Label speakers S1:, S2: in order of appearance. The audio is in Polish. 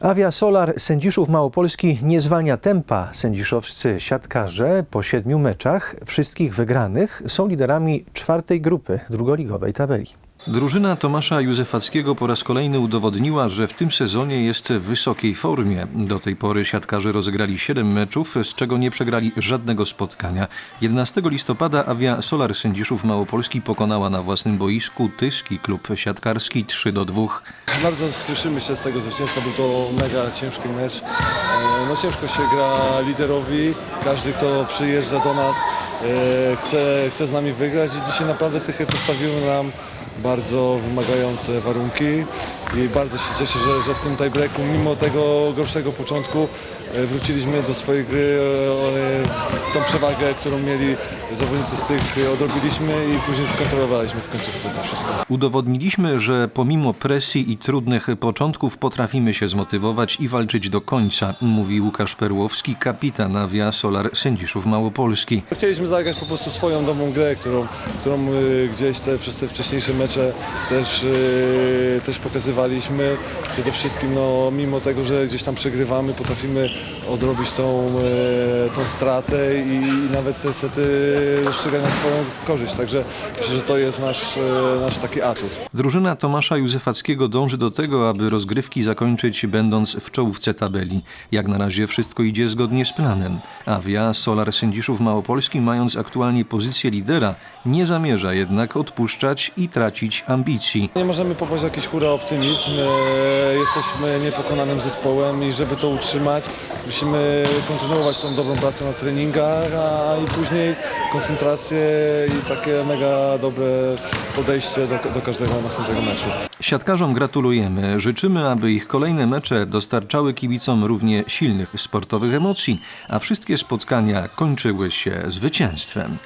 S1: Avia Solar sędziszów Małopolski nie zwalnia tempa. Sędziszowscy siatkarze po siedmiu meczach, wszystkich wygranych, są liderami czwartej grupy drugoligowej tabeli. Drużyna Tomasza Józefackiego po raz kolejny udowodniła, że w tym sezonie jest w wysokiej formie. Do tej pory siatkarze rozegrali 7 meczów, z czego nie przegrali żadnego spotkania. 11 listopada Avia Solar Sędziszów Małopolski pokonała na własnym boisku Tyski klub siatkarski 3 do 2.
S2: Bardzo cieszymy się z tego zwycięstwa, był to mega ciężki mecz. E, No ciężko się gra liderowi, każdy kto przyjeżdża do nas e, chce, chce z nami wygrać i dzisiaj naprawdę Tychy postawiły nam bardzo wymagające warunki i bardzo się cieszę, że, że w tym tiebreaku mimo tego gorszego początku e, wróciliśmy do swojej gry, e, e, tą przewagę, którą mieli zawodnicy z tych odrobiliśmy i później skontrolowaliśmy w końcówce to wszystko.
S1: Udowodniliśmy, że pomimo presji i trudnych początków potrafimy się zmotywować i walczyć do końca, mówi Łukasz Perłowski, kapitan Avia Solar Sędziszów Małopolski.
S2: Chcieliśmy zagrać po prostu swoją domą grę, którą, którą gdzieś te, przez te wcześniejsze mecze też, też pokazywaliśmy. Przede wszystkim no, mimo tego, że gdzieś tam przegrywamy, potrafimy odrobić tą, y, tą stratę i, i nawet te sety rozstrzygać na swoją korzyść. Także myślę, że to jest nasz, y, nasz taki atut.
S1: Drużyna Tomasza Józefackiego dąży do tego, aby rozgrywki zakończyć będąc w czołówce tabeli. Jak na razie wszystko idzie zgodnie z planem. Avia Solar Sędziszów Małopolski, mając aktualnie pozycję lidera, nie zamierza jednak odpuszczać i tracić ambicji.
S2: Nie możemy popaść jakiś hura optymizm. Jesteśmy niepokonanym zespołem i żeby to utrzymać, musimy kontynuować tą dobrą pracę na treningach, a i później koncentrację i takie mega dobre podejście do, do każdego następnego meczu.
S1: Siatkarzom gratulujemy. Życzymy, aby ich kolejne mecze dostarczały kibicom równie silnych sportowych emocji, a wszystkie spotkania kończyły się zwycięstwem.